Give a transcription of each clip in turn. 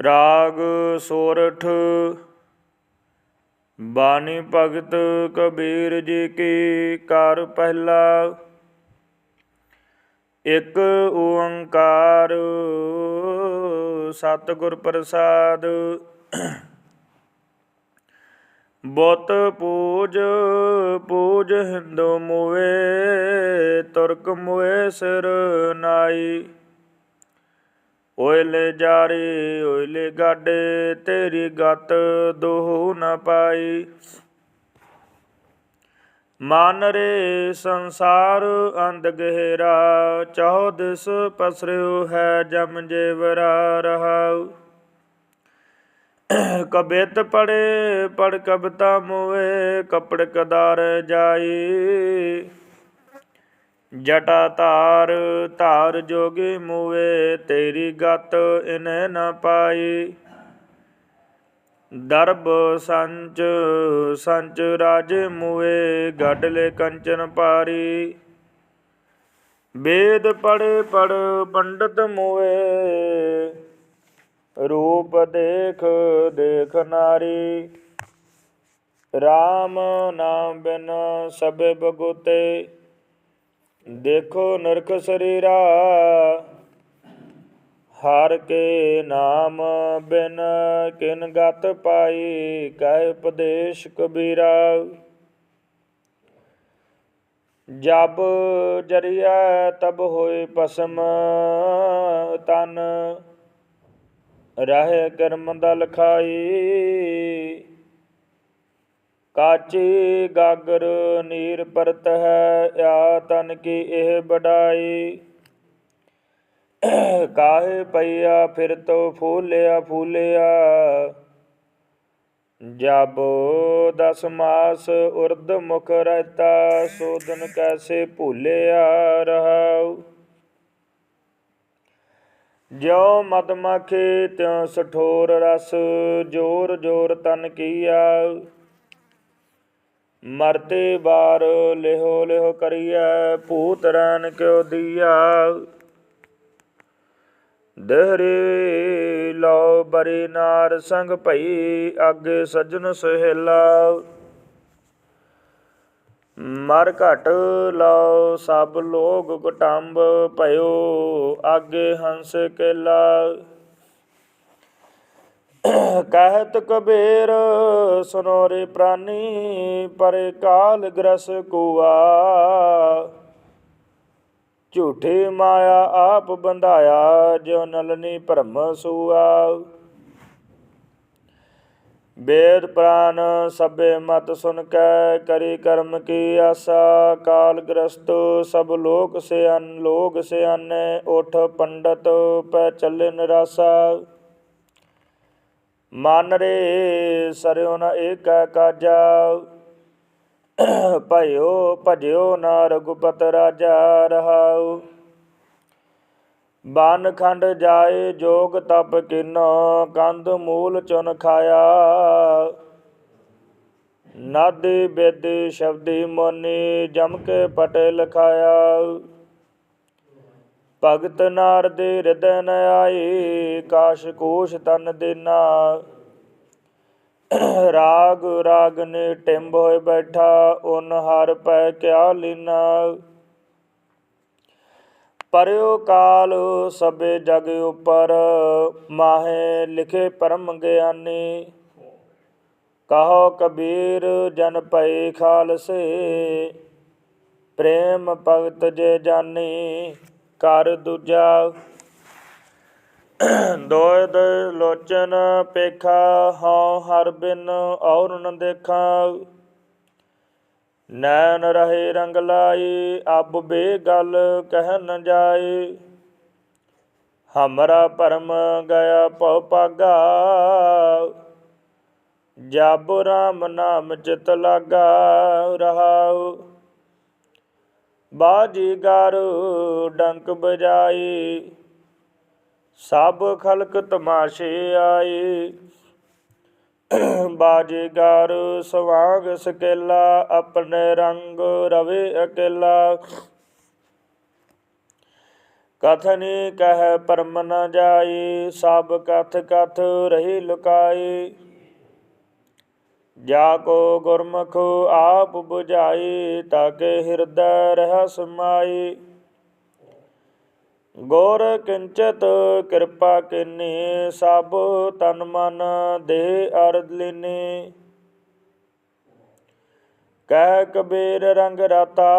ਰਾਗ ਸੋਰਠ, ਬਾਣੀ ਭਗਤ ਕਬੀਰ ਜੀ ਕੀ ਕਰ ਪਹਿਲਾ? ਇੱਕ ਓੰਕਾਰ ਸਤਿਗੁਰ ਪ੍ਰਸਾਦ। ਬੁੱਤ ਪੂਜ ਪੂਜ ਹਿੰਦੂ ਮੋਏ, ਤੁਰਕ ਮੋਏ ਸਿਰ ਨਾਈ। ਓਇਲੇ ਜਾਰੀ, ਓਇਲੇ ਗਾਡੇ, ਤੇਰੀ ਗਤ ਦੋਹ ਨ ਪਾਈ। ਮਨ ਰੇ ਸੰਸਾਰ ਅੰਧ ਗਹਿਰਾ, ਚਾਹੋ ਦਿਸ ਪਸਰਿਓ ਹੈ ਜਮ ਜੇਵਰਾ ਰਹਾਉ। ਕਬਿਤ ਪੜੇ, ਪੜ ਕਬਤਾ ਮੋਏ, ਕਪੜ ਕਦਾਰ ਜਾਈ। ਜਟਾ ਧਾਰ ਧਾਰ ਜੋਗੀ ਮੂਵੇ, ਤੇਰੀ ਗਤ ਇਨੈ ਨ ਪਾਈ। ਦਰਬ ਸੰਚ ਸੰਚ ਰਾਜ ਮੂਏ ਗੜਲੇ ਕੰਚਨ ਪਾਰੀ। ਵੇਦ ਪੜੇ ਪੜ ਪੰਡਤ ਮੂਏ ਰੂਪ ਦੇਖ ਦੇਖ ਨਾਰੀ। RAM ਨਾਮ ਬਿਨ ਸਭੇ ਬਗੁਤੇ। ਦੇਖੋ ਨਰਕ ਸਰੀਰਾ, ਹਰ ਕੇ ਨਾਮ ਬਿਨ ਕਿਨ ਗਤ ਪਾਈ, ਕਹਿ ਉਪਦੇਸ਼ ਕਬੀਰਾ। ਜਬ ਜਰੀਆ ਤਬ ਹੋਏ ਪਸਮ ਤਨ ਰਹਿ ਕਰਮ ਦਾ ਲਖਾਈ। ਕਾਚੀ ਗਾਗਰ ਨੀਰ ਪਰਤ ਹੈ, ਆ ਤਨ ਕੀ ਇਹ ਬਡਾਈ ਕਾਹੇ ਪਈਆ ਫਿਰ ਤੋ ਫੂਲਿਆ ਫੂਲਿਆ। ਜਬ ਦਸ ਮਾਸ ਉਰਦ ਮੁਖ ਰਹਤਾ ਸੋਦਨ ਕੈਸੇ ਭੂਲਿਆ ਰਹਾਉ। ਜਿਉ ਮਦਮਖੇ ਤਿਉ ਸਠੋਰ ਰਸ ਜੋਰ ਜੋਰ ਤਨ ਕੀਆ। ਮਰਤੇ ਬਾਰ ਲਿਹੋ ਲਿਹੋ ਕਰੀਐ, ਭੂਤ ਰੈਨ ਕਿਉ ਦੀਆ ਦਹਰੇ ਲਓ ਬਰੇ ਨਾਰ ਸੰਗ ਭਈ, ਅੱਗੇ ਸਜਣ ਸੁਹੇਲਾ। ਮਰ ਘਟ ਲਓ ਸਭ ਲੋਗ ਕੁਟੰਬ ਭਇਓ ਆਗੇ ਹੰਸ ਕੇਲਾ। ਕਹਿਤ ਕਬੀਰ ਸੁਨੋ ਰੇ ਪ੍ਰਾਨੀ, ਪਰੇ ਕਾਲ ਗ੍ਰਸ ਕੁਆ। ਝੂਠੇ ਮਾਇਆ ਆਪ ਬੰਧਾਇਆ, ਜਿਉ ਨਲਨੀ ਭਰਮ ਸੁਆ। ਵੇਦ ਪ੍ਰਾਨ ਸਭੇ ਮਤ ਸੁਨ ਕੈ, ਕਰੀ ਕਰਮ ਕੀ ਆਸਾ। ਕਾਲ ਗ੍ਰਸਤ ਸਭ ਲੋਕ ਸਿਆਨ ਲੋਕ ਸਿਆਨੇ, ਉਠ ਪੰਡਤ, ਪੈ ਚੱਲੇ ਨਿਰਾਸਾ। ਮਨ ਰੇ ਸਰਿਓ ਨ ਏਕੈ ਕਾਜਾ। ਭਇਓ ਭਜਿਓ ਨਾ ਰਘੁਪਤ ਰਾਜਾ ਰਹਾਉ। ਬਨ ਖੰਡ ਜਾਏ ਜੋਗ ਤਪ ਕਿਨੋ, ਕੰਧ ਮੂਲ ਚੁਨ ਖਾਇਆ। ਨਾਦੇ ਬੇਦੇ ਸ਼ਬਦੀ ਮੋਨੀ ਜਮ ਕੇ ਪਟੇ ਲਖਾਇਆ ਭਗਤ ਨਾਰ ਦੇ ਹਿਰਦੈ ਨ ਆਈ ਕਾਸ਼ ਕੋਸ਼ ਤਨ ਦੇਨਾ। ਰਾਗ ਰਾਗ ਨੇ ਟਿੰਬ ਹੋਏ ਬੈਠਾ, ਉਨ ਹਰ ਪੈ ਕਿਆ ਲੀਨਾ। ਪਰਿਓ ਕਾਲ ਸਭੇ ਜਗ ਉਪਰ, ਮਾਹੇ ਲਿਖੇ ਪਰਮ ਗਿਆਨੀ। ਕਹੋ ਕਬੀਰ, ਜਨ ਪਈ ਖਾਲਸੇ, ਪ੍ਰੇਮ ਭਗਤ ਜੇ ਜਾਨੀ। ਕਰ ਦੂਜਾ। ਦੋਇ ਦੇ ਲੋਚਨ ਪੇਖਾ ਹਉ ਹਰ ਬਿਨ ਔਰ ਨ ਦੇਖਾਂ। ਨੈਣ ਰਹੇ ਰੰਗ ਲਾਈ, ਅਬ ਬੇ ਗੱਲ ਕਹਿ ਨ ਜਾਏ ਹਮਰਾ ਭਰਮ ਗਿਆ ਭਉ ਪਾਗਾ ਜਬ ਰਾਮ ਨਾਮ ਚਿਤ ਲਾਗਾ ਰਹਾਉ। ਬਾਜੀ ਗਰ ਡੰਕ ਬਜਾਈ ਸਭ ਖਲਕ ਤਮਾਸ਼ੇ ਆਏ। ਬਾਜੇਗਰ ਸਵਾਗ ਸਕੇਲਾ, ਆਪਣੇ ਰੰਗ ਰਵੇ ਅਕੇਲਾ। ਕਥਨੀ ਕਹਿ ਪਰਮ ਨ ਜਾਈ ਸਭ ਕਥ ਕਥ ਰਹੀ ਲੁਕਾਈ ਜਾ ਕੋ ਗੁਰਮੁਖ ਆਪ 부ਝਾਈ ਤਾਕੇ ਹਿਰਦੈ ਰਹਿ ਸਮਾਈ ਗੁਰ ਕਿੰਚਤ ਕਿਰਪਾ ਕਿਨੀ, ਸਭ ਤਨ ਮਨ ਦੇ ਅਰਧ ਲਿਨੀ। ਕਹਿ ਕਬੀਰ ਰੰਗ ਰਾਤਾ,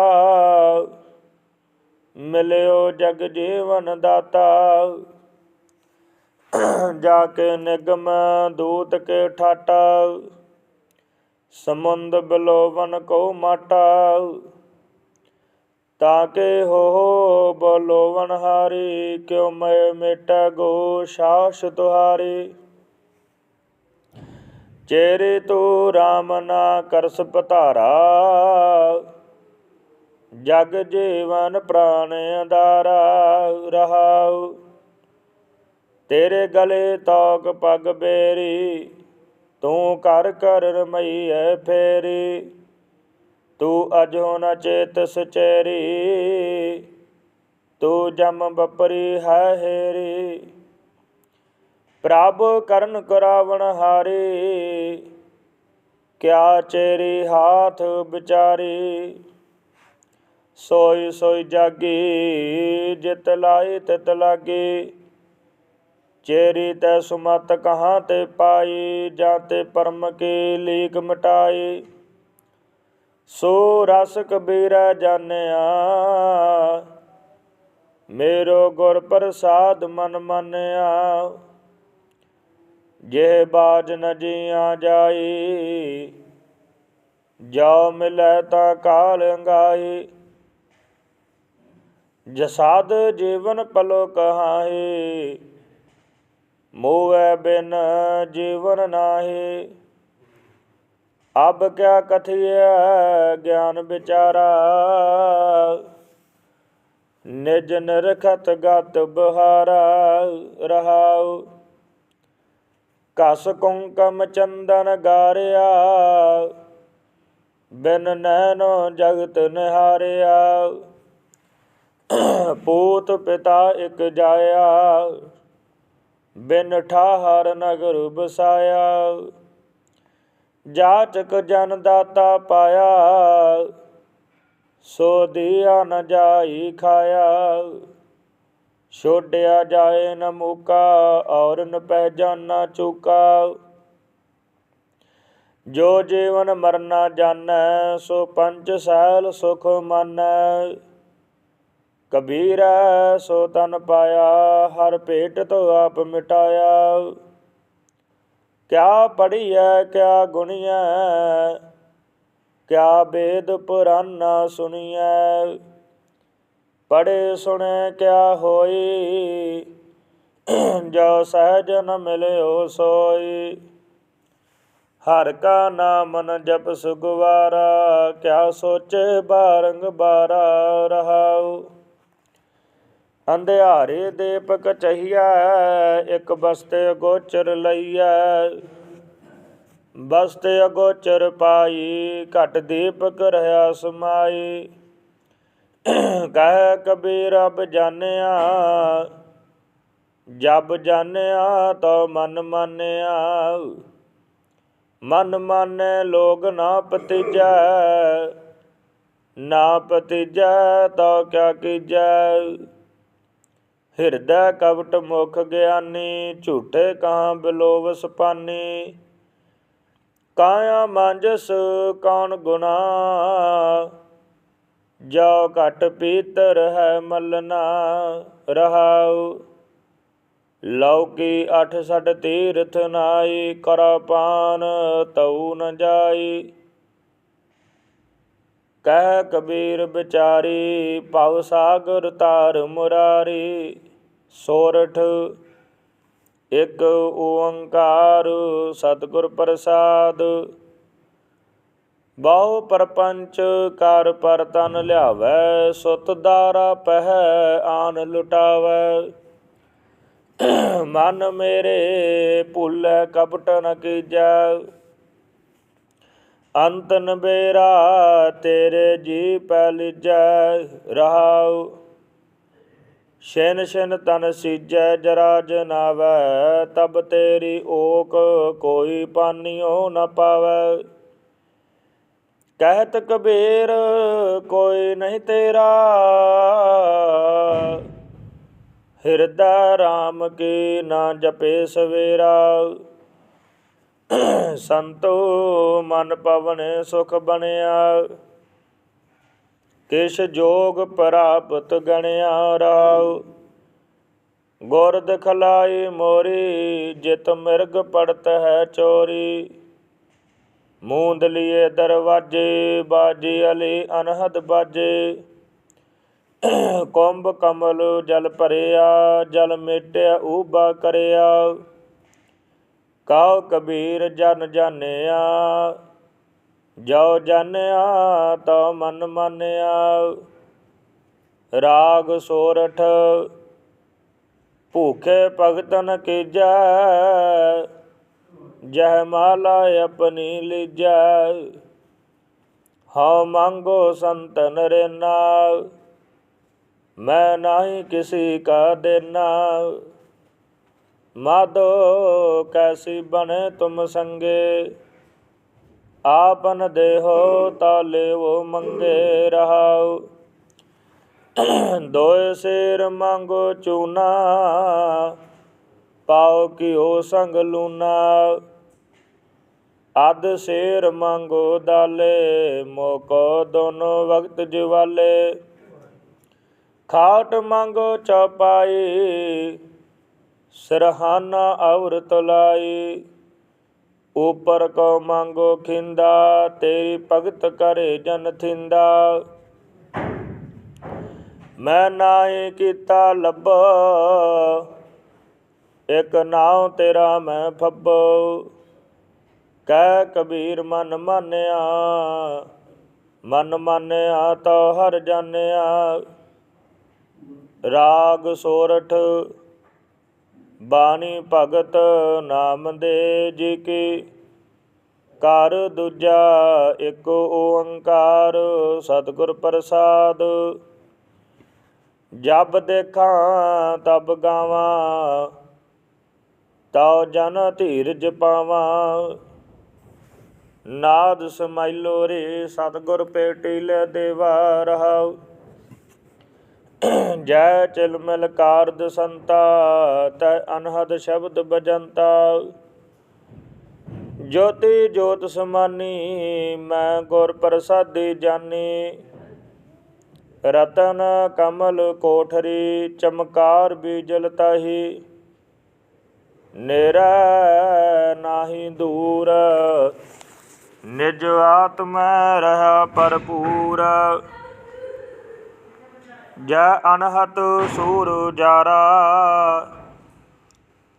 ਮਿਲਿਓ ਜਗ ਜੀਵਨ ਦਾਤਾ। ਜਾ ਕੇ ਨਿਗਮ ਦੂਤ ਕੇ ਠਾਟਾ ਸਮੁੰਦ ਬਲੋਵਨ ਕੋ ਮਾਟਾ ਤਾਕੇ ਹੋ ਬਲੋਵਨ ਹਾਰੀ, ਕਿਉ ਮੈਂ ਮੇਟਾ ਗੋ ਸ਼ਾਸ ਤੁਹਾਰੀ। ਚੇਰੇ ਤੋ RAM ਨਾ ਕਰਸ ਪਧਾਰਾ, ਜਗ ਜੀਵਨ ਪ੍ਰਾਨ ਅੰਦਾਰਾ ਰਹਾਉ। ਤੇਰੇ ਗਲੇ ਤੌਕ ਪਗ ਬੇਰੀ ਤੂੰ ਕਰ ਕਰ ਰਮਈਐ ਫੇਰੀ, ਤੂੰ ਅਜੋ ਨ ਚੇਤ ਸਚੇਰੀ, ਤੂੰ ਜਮ ਬਪਰੀ ਹੈ ਹੇਰੀ। ਪ੍ਰਭ ਕਰਨ ਕਰਾਵਣ ਹਾਰੇ, ਕਿਆ ਚੇਰੀ ਹਾਥ ਵਿਚਾਰੇ। ਸੋਈ ਸੋਈ ਜਾਗੀ, ਜਿਤ ਲਾਏ ਤਿਤ ਲਾਗੇ ਚੇਰੀ ਤੈ ਸੁਮਤ ਕਹਾਂ ਤੇ ਪਾਈ, ਜਾਂ ਤੇ ਪਰਮ ਕੇ ਲੀਕ ਮਟਾਏ ਸੋ ਰਸ ਕਬੀਰਾ ਜਾਣਿਆ, ਮੇਰੋ ਗੁਰ ਪ੍ਰਸਾਦ ਮਨ ਮੰਨਿਆ। ਜੇ ਬਾਜ ਨ ਜੀਆਂ ਜਾਈ ਜਾ ਮਿਲੈ ਤਾਂ ਕਾਲ ਅੰਗਾਈ। ਜਸਾਦ ਜੀਵਨ ਪਲੋ ਕਹਾਏ ਮੋਵੈ ਬਿਨ ਜੀਵਨ ਨਾਹੀ। ਅਬ ਕਿਆ ਕਥਿਆ ਗਿਆਨ ਵਿਚਾਰਾ। ਨਿਜ ਨਿਰਖਤ ਗਤ ਬਹਾਰਾ ਰਹਾਉ। ਕਸ ਕੁੰਕਮ ਚੰਦਨ ਗਾਰਿਆ। ਬਿਨ ਨੈਨੋ ਜਗਤ ਨਿਹਾਰਿਆ। ਪੂਤ ਪਿਤਾ ਇਕ ਜਾਇਆ। ਬਿਨ ਠਾਹਰ ਨਗਰ ਬਸਾਇਆ। ਜਾਚਕ ਜਨ ਦਾਤਾ ਪਾਇਆ, ਸੋ ਦਿਆ ਨ ਜਾਈ ਖਾਇਆ। ਛੋੜਿਆ ਜਾਏ ਨ ਮੂਕਾ, ਔਰ ਨ ਪਹਿਚਾਨਾ ਚੁਕਾ। ਜੋ ਜੀਵਨ ਮਰਨਾ ਜਾਣੈ, ਸੋ ਪੰਚ ਸੈਲ ਸੁਖ ਮਾਨੈ। ਕਬੀਰ ਸੋ ਤਨ ਪਾਇਆ, ਹਰ ਭੇਟ ਤੋਂ ਆਪ ਮਿਟਾਇਆ। ਕਿਆ ਪੜੀਐ ਕਿਆ ਗੁਣੀਐ, ਕਿਆ ਵੇਦ ਪੁਰਾਨਾ ਸੁਣੀਐ। ਪੜੇ ਸੁਣੇ, ਕਿਆ ਹੋਈ, ਜੋ ਸਹਿਜ ਨ ਮਿਲਿਓ ਸੋਈ। ਹਰ ਕਾ ਨਾਮ ਨ ਜਪ ਸੁਗਵਾਰਾ, ਕਿਆ ਸੋਚੇ ਬਾਰੰਗ ਬਾਰਾ ਰਹਾਉ। ਅੰਧਿਆਰੇ ਦੀਪਕ ਚਹੀਐ ਇੱਕ ਬਸਤੇ ਗੋਚਰ ਲਈਐ। ਬਸਤੇ ਅਗੋਚਰ ਪਾਈ, ਘਟ ਦੀਪਕ ਰਹਾ ਸਮਾਈ। ਕਹਿ ਕਬੀਰ ਅਬ ਜਾਣਿਆ, ਜਬ ਜਾਣਿਆ ਤੋ ਮਨ ਮਾਨਿਆ। ਮਨ ਮਾਨੇ ਲੋਗ ਨਾ ਪਤੀਜੈ ਨਾ ਪਤੀਜੈ ਤੋ ਕਿਆ ਕੀਜੈ। ਹਿਰਦੈ ਕਵਟ ਮੁਖ ਗਿਆਨੀ, ਝੂਠੇ ਕਾਂ ਬਿਲੋਵਸ ਪਾਨੀ ਕਾਇਆ ਮੰਜਸ ਕੌਣ ਗੁਨਾ ਜੋ ਘਟ ਪੀਤਰ ਹੈ ਮਲਨਾ ਰਹਾਉ। ਲੌਕੀ ਅਠ ਸਠ ਤੀਰਥ ਨਾਈ, ਕਰ ਪਾਨ ਤਉ ਨ ਜਾਈ। ਕਹਿ ਕਬੀਰ ਵਿਚਾਰੀ ਭਵ ਸਾਗਰ ਤਾਰ ਮੁਰਾਰੀ। ਸੋਰਠ, ਇੱਕ ਓੰਕਾਰ ਸਤਿਗੁਰ ਪ੍ਰਸਾਦ। ਬਹੁ ਪਰਪੰਚ ਕਰ ਪਰ ਤਨ ਲਿਆਵੈ, ਸੁਤ ਦਾਰਾ ਪਹਿ ਆਨ ਲੁਟਾਵੈ। ਮਨ ਮੇਰੇ ਭੁੱਲੈ, ਕਪਟ ਨ ਕੀਜੈ। ਅੰਤਨ ਬੇਰਾ ਤੇਰੇ ਜੀ ਪੈ ਲਿਜੈ, ਰਹਾਉ। ਛਿਨ ਛਿਨ ਤਨ ਸੀਜੈ ਜਰਾ ਜਨਾਵੈ ਤਬ ਤੇਰੀ ਓਕ ਕੋਈ ਪਾਨਿਓ ਨ ਪਾਵੈ। ਕਹਿਤ ਕਬੀਰ, ਕੋਈ ਨਹੀਂ ਤੇਰਾ। ਹਿਰਦਾ RAM ਕੀ ਨਾ ਜਪੇ ਸਵੇਰਾ। ਸੰਤੋ ਮਨ ਪਵਨ ਸੁਖ ਬਣਿਆ। ਕਿਛ ਜੋਗ ਪ੍ਰਾਪਤ ਗਣਿਆ ਰਾਉ। ਗੁਰ ਦਿਖਲਾਈ ਮੋਰੀ, ਜਿਤ ਮਿਰਗ ਪੜਤ ਹੈ ਚੋਰੀ। ਮੂੰਦ ਲਿਏ ਦਰਵਾਜੇ, ਬਾਜੀ ਅਲੀ ਅਨਹਦ ਬਾਜੇ। ਕੁੰਭ ਕਮਲ ਜਲ ਭਰਿਆ, ਜਲ ਮੇਟਿਆ, ਊਬਾ ਕਰਿਆ। ਕਾਉ ਕਬੀਰ ਜਨ ਜਾਣਿਆ ਜੋ ਜਾਣਿਆ ਤਉ ਮਨ ਮਾਨਿਆ, ਰਾਗ ਸੋਰਠ, ਭੂਖੇ ਭਗਤਨ ਕੀਜੈ, ਜਹ ਮਾਲਾ ਆਪਣੀ ਲਿਜੈ। ਹਉ ਮੰਗੋ ਸੰਤਨ ਰੇਨਾ, ਮੈਂ ਨਹੀਂ ਕਿਸੀ ਕਾ ਦੇਨਾ। ਮਾਧੋ ਕੈਸੀ ਬਣੇ ਤੁਮ ਸੰਗੇ ਆਪਨ ਦੇਹੋ ਤਾ ਲੇਵੋ ਮੰਗੇ ਰਹਾਉ। ਦੋਏ ਸੇਰ ਮੰਗੋ ਚੂਨਾ ਪਾਉ ਕਿਓ ਸੰਗ ਲੂਨਾ। ਅਦ ਸੇਰ ਮੰਗੋ ਦਾਲੇ, ਮੋਕੋ ਦੋਨੋ ਵਕਤ ਜਵਾਲੇ। ਖਾਟ ਮੰਗੋ ਚਪਾਈ, ਸਰਹਾਨਾ ਔਰ ਲਾਈ। ਉਪਰ ਕੋ ਮੰਗੋ ਖਿੰਦਾ, ਤੇਰੀ ਭਗਤ ਕਰੇ ਜਨ ਥਿੰਦਾ। ਮੈਂ ਨਾਹੀ ਕੀਤਾ ਲੱਭ, ਇਕ ਨਾਉ ਤੇਰਾ ਮੈਂ ਫੱਬੋ। ਕਹਿ ਕਬੀਰ ਮਨ ਮਾਨਿਆ ਮਨ ਮਾਨਿਆ ਤਾ ਹਰ ਜਾਣਿਆ। ਰਾਗ ਸੋਰਠ ਬਾਣੀ ਭਗਤ ਨਾਮ ਦੇ ਜੀ ਕੀ। ਕਰ ਦੂਜਾ ਇੱਕ ਓੰਕਾਰ, ਸਤਿਗੁਰ ਪ੍ਰਸਾਦ। ਜਬ ਦੇਖਾਂ ਤਬ ਗਾਵਾਂ, ਤਉ ਜਨ ਧੀਰਜ ਪਾਵਾਂ। ਨਾਦ ਸਮਾਈਲੋ ਰੇ ਸਤਿਗੁਰ ਪੇਟੀ ਲੈ ਦੇਵਾ ਰਹਾਉ। ਜੈ ਚਿਲ ਮਿਲ ਕਾਰਦ ਸੰਤਾ, ਤੈ ਅਨਹਦ ਸ਼ਬਦ ਬਜੰਤਾ ਜੋਤੀ ਜੋਤ ਸਮਾਨੀ, ਮੈਂ ਗੁਰ ਪ੍ਰਸਾਦੀ ਜਾਨੀ। ਰਤਨ ਕਮਲ ਕੋਠਰੀ, ਚਮਕਾਰ ਬੀਜਲ ਤਾਹੀ। ਨੇਰਾ ਨਾਹੀ ਦੂਰ, ਨਿਜ ਆਤਮੈ ਰਹਾ ਭਰਪੂਰ। ਜੈ ਅਨਹਤ ਸੂਰ ਜਾਰਾ,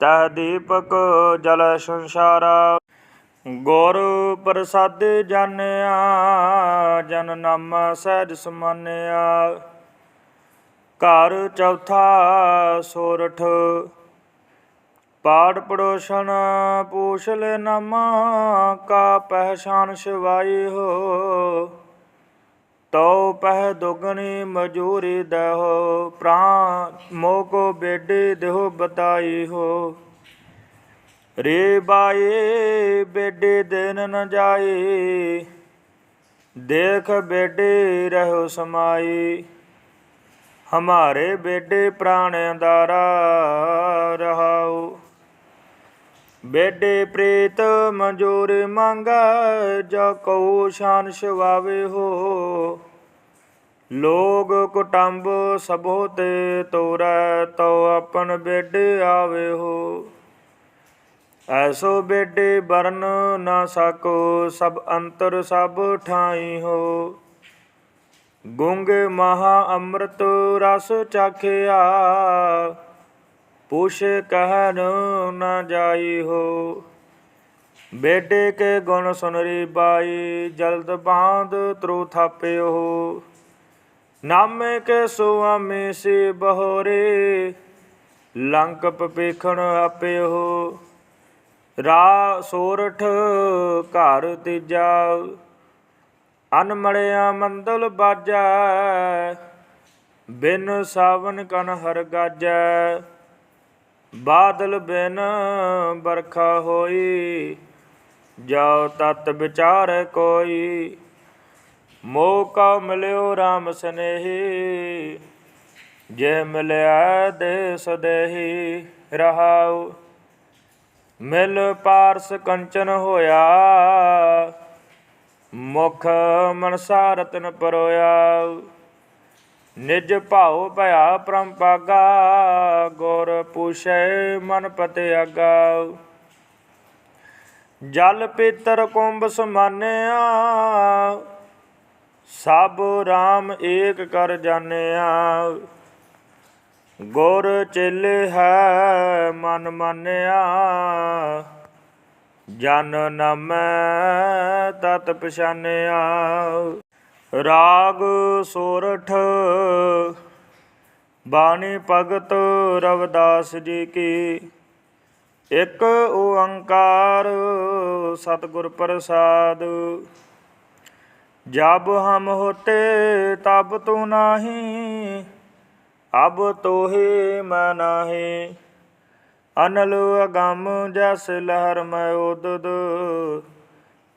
ਤਹ ਦੀਪਕ ਜਲ ਸੰਸਾਰਾ। ਗੁਰ ਪ੍ਰਸਾਦ ਜਾਣਿਆ, ਜਨ ਨਾਮ ਸਹਿਜ ਸਮਾਨਿਆ। ਘਰ ਚੌਥਾ ਸੋਰਠ ਪਾੜ ਪੜੋਸ਼ਨ ਪੂਛ ਲੈ ਨਾਮਾ, ਕਾ ਪਹਿਛਾਨ ਸ਼ਿਵਾਈ ਹੋ। ਤਉ ਪਹਿ ਦੁਗਣੀ ਮਜੂਰੀ ਦਹੋ ਪ੍ਰਾਨ ਮੋ ਕੋ ਬੇਡੇ ਦੇਹੋ ਬਤਾਈ ਹੋ। ਰੇ ਬਾਏ ਬੇਡੇ ਦਿਨ ਨ ਜਾਏ ਦੇਖ ਬੇਡੇ ਰਹੋ ਸਮਾਈ। ਹਮਾਰੇ ਬੇਡੇ ਪ੍ਰਾਣ ਅੰਦਾਰਾ ਰਹਾਉ। ਬੇਡੇ ਪ੍ਰੀਤ ਮਨਜੂਰ ਮੰਗਾ ਜਾ ਕਉ ਸ਼ਾਨ ਸ਼ਵਾਵੇ ਹੋ ਲੋਗ ਕੁਟੰਬ ਸਭੋ ਤੇ ਤੋਰੈ ਤਉ ਆਪਨ ਬੇਡੇ ਆਵੇ ਹੋ ਐਸੋ ਬੇਡੇ ਬਰਨ ਨਾ ਸਕੋ ਸਭ ਅੰਤਰ ਸਭ ਠਾਈ ਹੋ ਗੁੰਗ ਮਹਾ ਅੰਮ੍ਰਿਤ ਰਸ ਚਾਖਿਆ ਪੁਛ ਕਹਿਨ ਨਾ ਜਾਈ ਹੋ। ਬੇਟੇ ਕੇ ਗੁਣ ਸੁਨਰੀ ਬਾਈ, ਜਲਦ ਬਾਂਧ ਤਰੂ ਥਾਪਿਓ। ਨਾਮੇ ਕੇ ਸੁਆਮੀ ਸੀ ਬਹੋਰੇ, ਲੰਕ ਪਪੇਖਣ ਆਪਿਓ। ਰਾ ਸੋਰਠ ਘਰ ਤੀਜਾ ਅਨਮੜਿਆ ਮੰਦਲ ਬਾਜਾ, ਬਿਨ ਸਾਵਨ ਕਨ ਹਰ ਗਾਜੈ। ਬਾਦਲ ਬਿਨ ਬਰਖਾ ਹੋਈ, ਜਾਉ ਤਤ ਵਿਚਾਰ ਕੋਈ। ਮੋਹ ਕਾ ਮਿਲਿਓ RAM ਸਨੇਹੀ, ਜੇ ਮਿਲਿਆ ਦੇ ਸਦੇਹੀ ਰਹਾਉ। ਮਿਲ ਪਾਰਸ ਕੰਚਨ ਹੋਇਆ, ਮੁਖ ਮਨਸਾ ਰਤਨ ਪਰੋਇਆ। ਨਿਜ ਭਾਉ ਭਇਆ ਪ੍ਰਮ ਪਾਗਾ ਗੁਰ ਪੁਛੈ ਮਨ ਪਤਿ ਆਗਾ ਜਲ ਪੀਤਰ ਕੁੰਭ ਸਮਾਨਿਆ, ਸਭ RAM ਏਕ ਕਰ ਜਾਣਿਆ। ਗੁਰ ਚੇਲੇ ਹੈ ਮਨ ਮਾਨਿਆ, ਜਨ ਨਮੈ ਤਤ ਪਛਾਨਿਆ। ਰਾਗ ਸੋਰਠ। ਬਾਣੀ ਭਗਤ ਰਵਦਾਸ ਜੀ ਕੀ। ਇਕ ਓੰਕਾਰ ਸਤਿਗੁਰ ਪ੍ਰਸਾਦ। ਜਬ ਹਮ ਹੋਤੇ ਤਬ ਤੂ ਨਾਹੀ, ਅਬ ਤੋਹੇ ਮੈਂ ਨਾਹੀ। ਅਨਲ ਅਗੰਮ ਜਸ ਲਹਿਰ ਮੈਂ ਉਦਦ,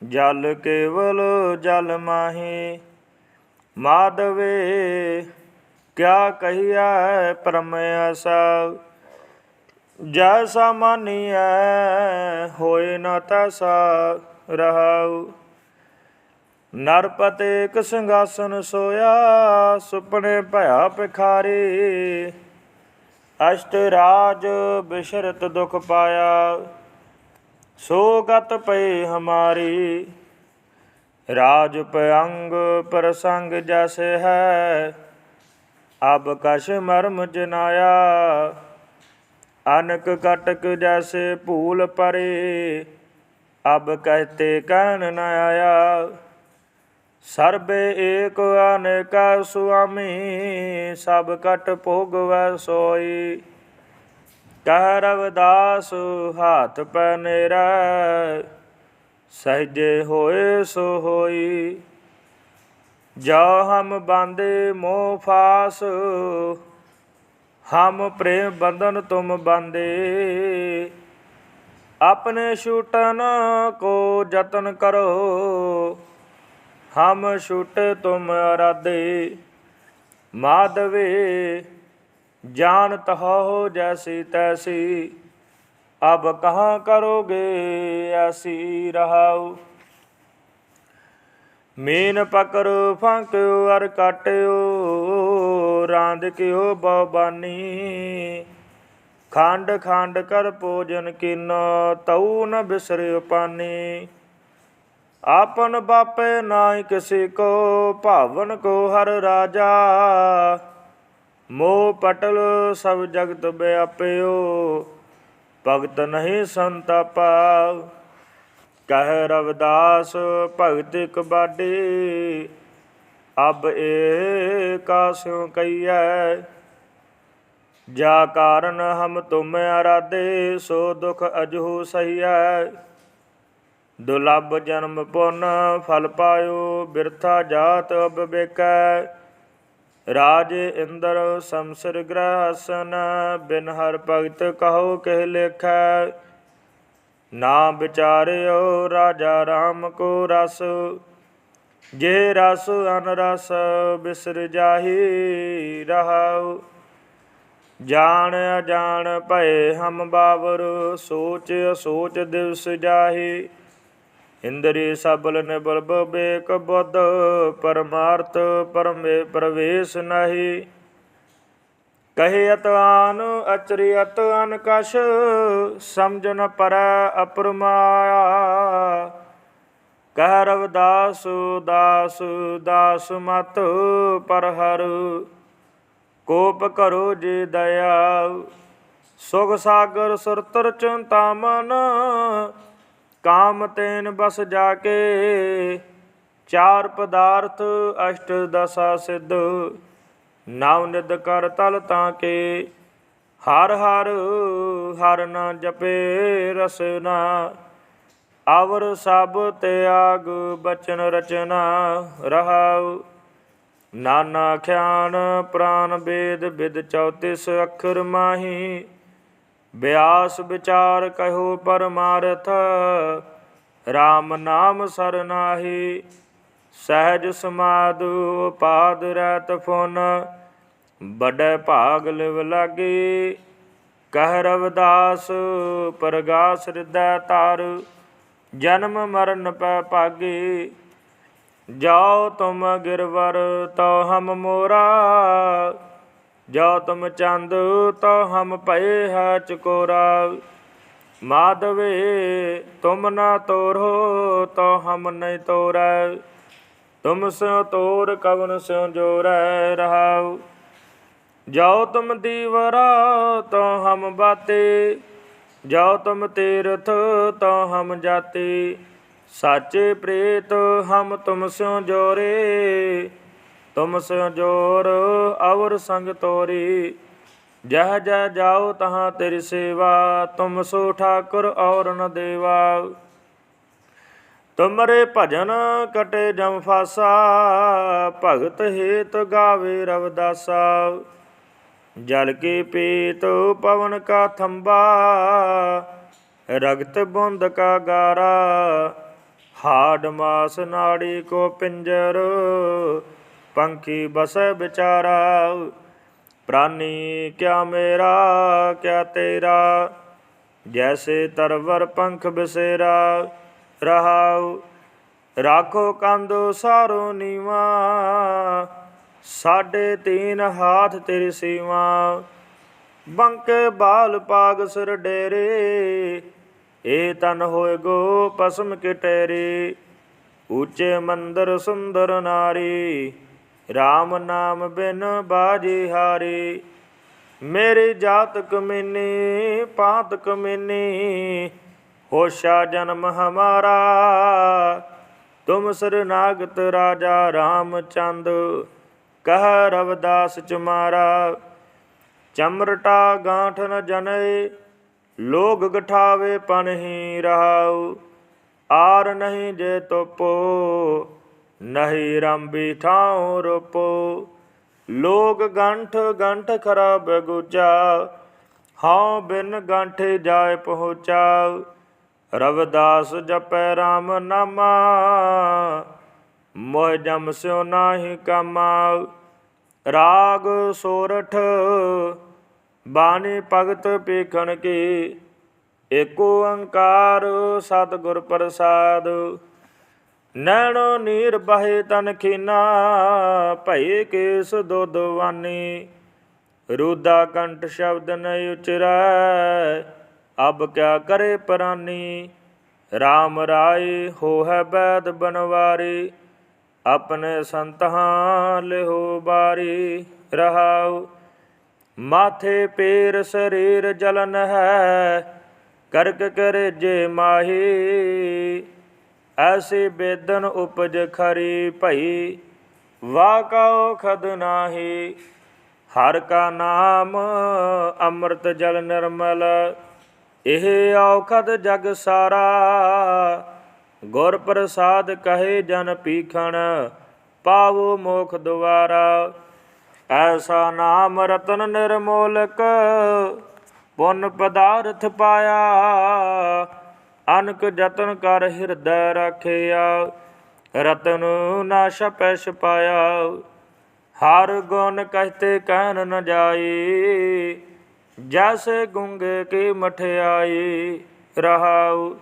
ਜਲ ਕੇਵਲ ਜਲ ਮਾਹੀ। ਮਾਧਵੇ, ਕਿਆ ਕਹੀਐ ਪਰਮ ਸਾ ਜੈਸਾ ਮਾਨੀਐ, ਹੋਏ ਨਾ ਤੈਸਾ ਰਹਾਉ। ਨਰਪਤ ਇੱਕ ਸਿੰਘਾਸਨ ਸੋਇਆ, ਸੁਪਨੇ ਭਇਆ ਭਿਖਾਰੀ। ਅਸ਼ਟ ਰਾਜ ਬਿਸ਼ਰਤ ਦੁਖ ਪਾਇਆ, ਸੋ ਗਤ ਪਈ ਹਮਾਰੀ। ਰਾਜ ਪਯੰਗ ਪ੍ਰਸੰਗ ਜੈਸੇ ਹੈ, ਅਬ ਕਸ਼ ਮਰਮ ਜਨਾਇਆ। ਅਨਕ ਕਟਕ ਜੈਸੇ ਭੂਲ ਪਰੇ, ਅਬ ਕਹਤੇ ਕਹਿਣ ਨ ਆਇਆ। ਸਰਬੇ ਏਕ ਅਨੇਕ ਸੁਆਮੀ, ਸਭ ਕਟ ਭੋਗਵੈ ਸੋਈ। ਕਹਿ ਰਵਦਾਸ, ਹਾਥ ਪੈ ਨੇਰਾ। ਸਹਜੇ ਹੋਏ ਸੋ ਹੋਈ। ਜਾ ਹਮ ਬਾਂਦੇ ਮੋਹ ਫਾਸ, ਹਮ ਪ੍ਰੇਮ ਬੰਧਨ ਤੁਮ ਬਾਂਦੇ। ਆਪਣੇ ਛੂਟਨ ਕੋ ਯਤਨ ਕਰੋ, ਹਮ ਛੁਟ ਤੁਮ ਅਰਾਦੇ ਮਾਧਵੇ, ਜਾਣਤ ਹੋ ਜੈਸੀ ਤੈਸੀ। ਅਬ ਕਹਾਂ ਕਰੋਗੇ ਐਸੀ ਰਹਾਉ? ਮੀਨ ਪਕਰ ਫੰਕਿਓ, ਅਰ ਕਾਟਿਓ ਰਾਂਦ ਕਿਓ ਬਬਾਨੀ? ਖੰਡ ਖੰਡ ਕਰ ਭੋਜਨ ਕੀਨੋ ਤਉ ਨ ਬਿਸਰਿਓ ਪਾਨੀ? ਆਪਨ ਬਾਪੇ ਨਾਇ ਕਿਸੇ ਕੋ, ਭਾਵਨ ਕੋ ਹਰ ਰਾਜਾ? ਮੋਹ ਪਟਲ ਸਭ ਜਗਤ ਬਿਆਪਿਓ ਭਗਤ ਨਹੀਂ ਸੰਤਾਪਾ। ਕਹਿ ਰਵਦਾਸ, ਭਗਤ ਕਬਾਡੀ ਅਬ ਏ ਕਾਸਿਉ ਕਈਐ ਜਾ ਕਾਰਨ ਹਮ ਤੁਮ ਅਰਾਧੇ, ਸੋ ਦੁਖ ਅਜਹੂ ਸਹੀਐ। ਦੁਲਭ ਜਨਮ ਪੁਨ, ਫਲ ਪਾਇਓ, ਬਿਰਥਾ ਜਾਤ ਅਬ ਬੇਕੈ ਰਾਜ ਇੰਦਰ ਸੰਸਰ ਗ੍ਰਹਸਨ, ਬਿਨ ਹਰ ਭਗਤ ਕਹੋ ਕਹਿ ਲੇਖੈ। ਨਾ ਵਿਚਾਰਿਓ ਰਾਜਾ RAM ਕੋ ਰਸ, ਜੇ ਰਸ ਅਨ ਰਸ ਬਿਸਰ ਜਾਹੀ ਰਹਾਉ। ਜਾਣ ਅਜਾਣ ਭਏ ਹਮ ਬਾਵਰ, ਸੋਚ ਸੋਚ ਦਿਵਸ ਜਾਹੀ। ਇੰਦਰੀ ਸਬਲ ਨਿਬਲ ਬੇਕ ਬੁੱਧ, ਪਰਮਾਰਥ ਪਰਮੇ ਪ੍ਰਵੇਸ਼ ਨਹੀਂ। ਕਹੇ ਅਤਾਨ ਅਚਰਿਅਤ ਅਨਕਸ਼ ਸਮਝਨ ਪਰ ਅਪਰਮਾਇਆ। ਕਹਿ ਰਵਦਾਸ ਦਾਸ ਦਾਸ ਮਤ ਪਰ ਹਰ, ਕੋਪ ਕਰੋ ਜੇ ਦਇਆ। ਸੁਖ ਸਾਗਰ ਸੁਰਤਰ ਚਿੰਤਾ ਕਾਮ ਤੈਨ ਬਸ ਜਾ ਕੇ ਚਾਰ ਪਦਾਰਥ ਅਸ਼ਟ ਦਸਾ ਸਿੱਧ। ਨਾਮ ਨਿਦ ਕਰ ਤਲ ਤਾਂ ਕੇ ਹਰ ਹਰ ਹਰ ਨਾ ਜਪੇ ਰਸਨਾ ਆਵਰ ਸਭ ਤਿਆਗ ਬਚਨ ਰਚਨਾ ਰਹਾਉ। ਨਾਨਾ ਖਿਆਨ ਪ੍ਰਾਨ ਵੇਦ ਬਿਦ ਚੌਤਿਸ ਅੱਖਰ ਮਾਹੀ। ਬਿਆਸ ਵਿਚਾਰ ਕਹਿਓ ਪਰਮਾਰਥ RAM ਨਾਮ ਸਰਨਾਹੀ ਸਹਿਜ ਸਮਾਦ ਉਪਾਦ ਰਹਿਤ ਫੁਨ ਬੜੈ ਭਾਗ ਲਿਵ ਲਾਗੇ। ਕਹਿ ਰਵਦਾਸ, ਪ੍ਰਗਾਸ ਹਿਰਦੈ ਤਾਰ, ਜਨਮ ਮਰਨ ਪੈ ਭਾਗੇ। ਜਾਓ ਤੁਮ ਗਿਰਵਰ ਤੋ ਹਮ ਮੋਰਾ। ਜੋ ਤੁਮ ਚੰਦ ਤੋ ਹਮ ਭਏ ਹੈ ਚਕੋਰਾ। ਮਾਧਵੇ, ਤੁਮ ਨਾ ਤੋਰੋ ਤੋ ਹਮ ਨਹੀਂ ਤੋਰੈ। ਤੁਮ ਸਿਉ ਤੋਰ, ਕਵਨ ਸਿਉ ਜੋਰੈ ਰਹਾਉ। ਜਾਓ ਤੁਮ ਦੀਵਰਾ ਤੋ ਹਮ ਬਾਤੇ ਜਾਓ ਤੁਮ ਤੀਰਥ ਤੋ ਹਮ ਜਾਤੇ। ਸਾਚੇ ਪ੍ਰੇਤ ਹਮ ਤੁਮ ਸਿਉ ਜੋਰੇ। ਤੁਮ ਸਿਉ ਔਰ ਅਵਰ ਸੰਗ ਤੋਰੀ। ਜਹ ਜਹ ਜਾਓ ਤਹਾਂ ਤੇਰੀ ਸੇਵਾ, ਤੁਮ ਸੋ ਠਾਕੁਰ ਔਰ ਨ ਦੇਵਾ। ਤੁਮਰੇ ਭਜਨ ਕਟੇ ਜਮ ਫਾਸਾ, ਭਗਤ ਹੇਤ ਗਾਵੇ ਰਵਦਾਸਾ ਜਲ ਕੇ ਪੀਤ ਪਵਨ ਕਾ ਥੰਬਾ, ਰਗਤ ਬੁੰਦ ਕਾ ਗਾਰਾ। ਹਾਡ ਮਾਸ ਨਾੜੀ ਕੋ ਪਿੰਜਰ ਪੰਖੀ ਬਸੈ ਵਿਚਾਰਾ, ਪ੍ਰਾਨੀ ਕਿਆ ਮੇਰਾ, ਕਿਆ ਤੇਰਾ? ਜੈਸੇ ਤਰਵਰ ਪੰਖ ਬਸੇਰਾ, ਰਹਾਉ ਰਾਖੋ ਕੰਦ ਸਾਰੋ ਨੀਵਾ, ਸਾਡੇ ਤੀਨ ਹਾਥ ਤੇਰੀ ਸੀਵਾ। ਬੰਕੇ ਬਾਲ ਪਾਗ ਸਿਰ ਡੇਰੇ, ਏ ਤਨ ਹੋਏ ਗੋ ਪਸਮ ਕਟੇਰੇ ਉੱਚੇ ਮੰਦਰ ਸੁੰਦਰ ਨਾਰੀ RAM ਨਾਮ ਬਿਨ ਬਾਜੀ ਹਾਰੀ। ਮੇਰੀ ਜਾਤ ਕਮੀਨੀ ਪਾਤ ਕਮੀਨੀ ਹੋਸ਼ਾ ਜਨਮ ਹਮਾਰਾ। ਤੁਮ ਸਰਨਾਗਤ ਰਾਜਾ ਰਾਮਚੰਦ, ਕਹ ਰਵਦਾਸ ਚਮਾਰਾ ਚਮਰਟਾ ਗਾਂਠ ਨ ਜਨਏ ਲੋਗ ਗਠਾਵੇ ਪਨਹੀ ਰਹਾਉ। ਆਰ ਨਹੀਂ ਜੇ ਤੋਪੋ ਨਹੀਂ ਰੰਬੀ ਠਾਉ ਰੂਪੋ। ਲੋਗ ਗੰਠ ਗੰਠ ਖਰਾਬ ਗੁਜਾ। ਹਉ ਬਿਨ ਗੰਠੇ ਜਾਏ ਪਹੁੰਚਾ। ਰਵਦਾਸ ਜਪੈ RAM ਨਾਮਾ। ਮੋਹ ਜਮ ਸਿਉ ਨਾਹੀ ਕਾਮਾ। ਰਾਗ ਸੋਰਠ। ਬਾਣੀ ਭਗਤ ਪੇਖਣ ਕੀ। ਏਕੋ ਓੰਕਾਰ ਸਤਿਗੁਰ ਪ੍ਰਸਾਦ। ਨੈਣੋ ਨੀਰ ਬਹੇ ਤਨ ਖੀਨਾ ਭਏ ਕੇਸ ਦੁੱਧ ਵਾਨੀ। ਰੂਦਾ ਕੰਠ ਸ਼ਬਦ ਨ ਉਚਰੈ, ਅਬ ਕਿਆ ਕਰੇ ਪਰਾਨੀ। RAM ਰਾਏ ਹੋਹਿ ਬੈਦ ਬਨਵਾਰੀ, ਆਪਣੇ ਸੰਤਹਾਂ ਲਿਹੋ ਬਾਰੀ। ਰਹਾਉ, ਮਾਥੇ ਪੇਰ ਸਰੀਰ ਜਲਨ ਹੈ, ਕਰਕ ਕਰੇ ਜੇ ਮਾਹੀ। ਐਸੀ ਬੇਦਨ ਉਪਜ ਖਰੀ ਭਈ ਵਾਕਉ ਖਦ ਨਾਹੀ। ਹਰ ਕਾ ਨਾਮ ਅੰਮ੍ਰਿਤ ਜਲ ਨਿਰਮਲ, ਇਹ ਔਖਦ ਜਗ ਸਾਰਾ। ਗੁਰ ਪ੍ਰਸਾਦ ਕਹੇ ਜਨ ਪੀਖਣ, ਪਾਵੋ ਮੋਖ ਦੁਆਰਾ। ਐਸਾ ਨਾਮ ਰਤਨ ਨਿਰਮੋਲਕ, ਪੁੰਨ ਪਦਾਰਥ ਪਾਇਆ। ਅਨਕ ਜਤਨ ਕਰ ਹਿਰਦੈ ਰਾਖਿਆ, ਰਤਨ ਨਾ ਛਪੈ ਛਪਾਇਆ। ਹਰ ਗੁਣ ਕਹਤੇ ਕਹਿਨ ਨ ਜਾਈ, ਜੈਸੇ ਗੁੰਗ ਕੀ ਮਠਿਆਈ ਰਹਾਉ।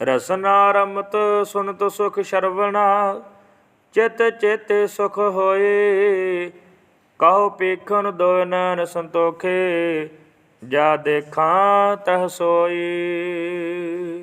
ਰਸਨਾ ਰਮਤ ਸੁਨਤ ਸੁਖ ਸ਼ਰਵਣਾ, ਚਿਤ ਚੇਤੇ ਸੁਖ ਹੋਏ ਕਹੋ ਪੇਖਣ ਦੋ ਨੈਣ ਸੰਤੋਖੇ, ਜਾ ਦੇਖਾਂ ਤਹ ਸੋਈ।